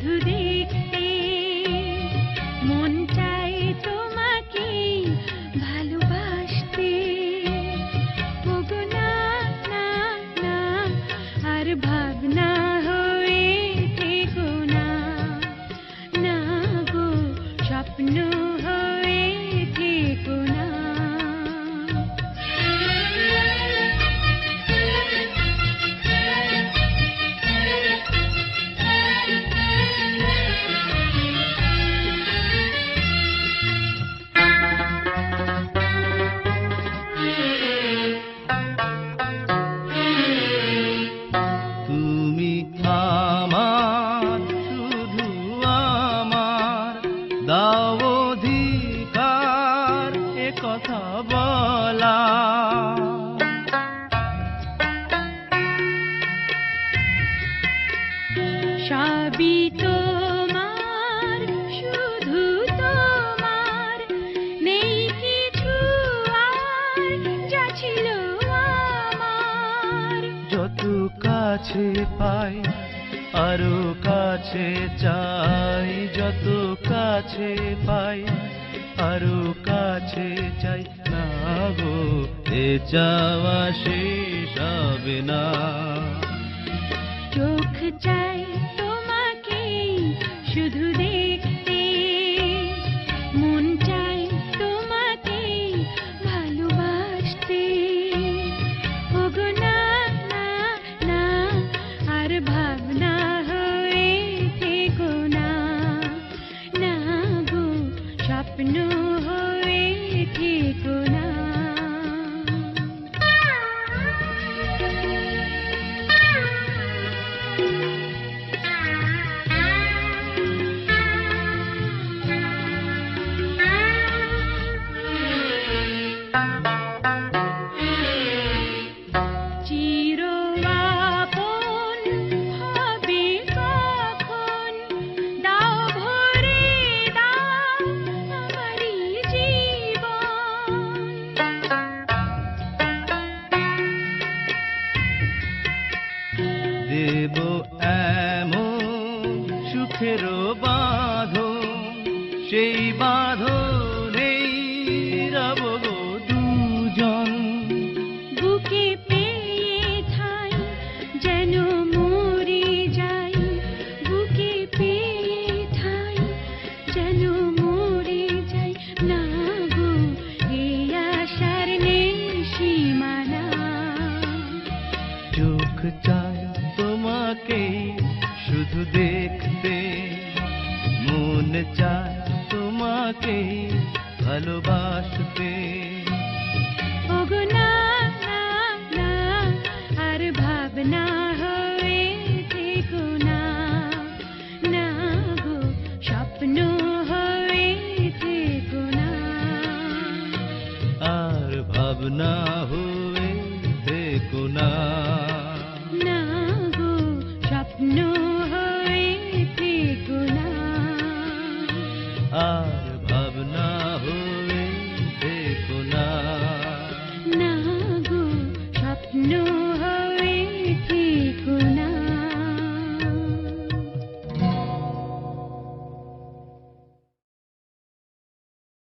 শুধু দেখতে মন চাই তোমাকে ভালোবাসতে। ওগো না না না, আর ভাবনা হয়ে থেকো না। না গো, স্বপ্ন হয়ে দাও অধিকার এ কথা বলা। আমার। কাছে পাই আরও কাছে চাই, যত কাছে পাই আরও কাছে চাই না গো, এ চাওয়া শেষ হবে না। চোখ চাই দেব এমন সুখের বাঁধন সেই রব দুজন। বুকে পেয়ে ঠাই যেন মরে যাই বুকে পেয়ে ঠাই যেন মরে যাই। না গো এ আশার নেই সীমানা। চোখ চায় তোমাকে শুধু দেখতে। মন চায় তোমাকে ভালোবাসতে। না আর ভাবনা হয়ে থেকো না। না গো স্বপ্ন হয়ে থেকো না। আর ভাবনা হয়ে না। আর ভাবনা